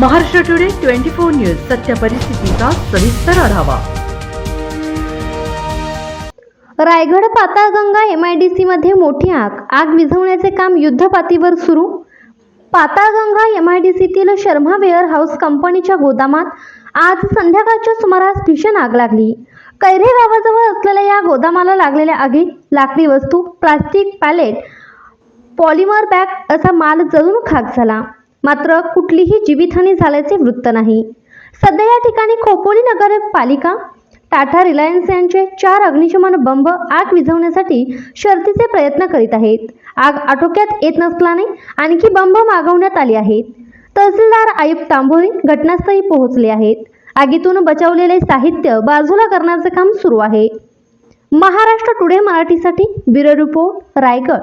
Maharashtra today twenty four news सत्य परिस्थितीचा सविस्तर आढावा. Raigad Patalganga M I D सीमध्ये मोठी आग. आग विझवण्याचे काम युद्धपातीवर सुरू. पाताळगंगा एम आय डी सीतील शर्मा वेअर हाऊस कंपनीच्या गोदामात आज संध्याकाळच्या सुमारास भीषण आग लागली. कैरे गावाजवळ असलेल्या या गोदामाला लागलेल्या आगीत लाकडी वस्तू प्लास्टिक पॅलेट पॉलिमर बॅग असा माल जळून खाक झाला. मात्र कुठलीही जीवितहानी झाल्याचे वृत्त नाही. सध्या या ठिकाणी खोपोली नगरपालिका टाटा रिलायन्स यांचे चार अग्निशमन बंब आग विझवण्यासाठी शर्तीचे प्रयत्न करीत आहेत. आग आटोक्यात येत नसल्याने आणखी बंब मागवण्यात आले आहेत. तहसीलदार आयुक्त तांबोळी घटनास्थळी पोहोचले आहेत. आगीतून बचावलेले साहित्य बाजूला करण्याचे काम सुरू आहे. महाराष्ट्र टुडे मराठीसाठी ब्युरो रिपोर्ट रायगड.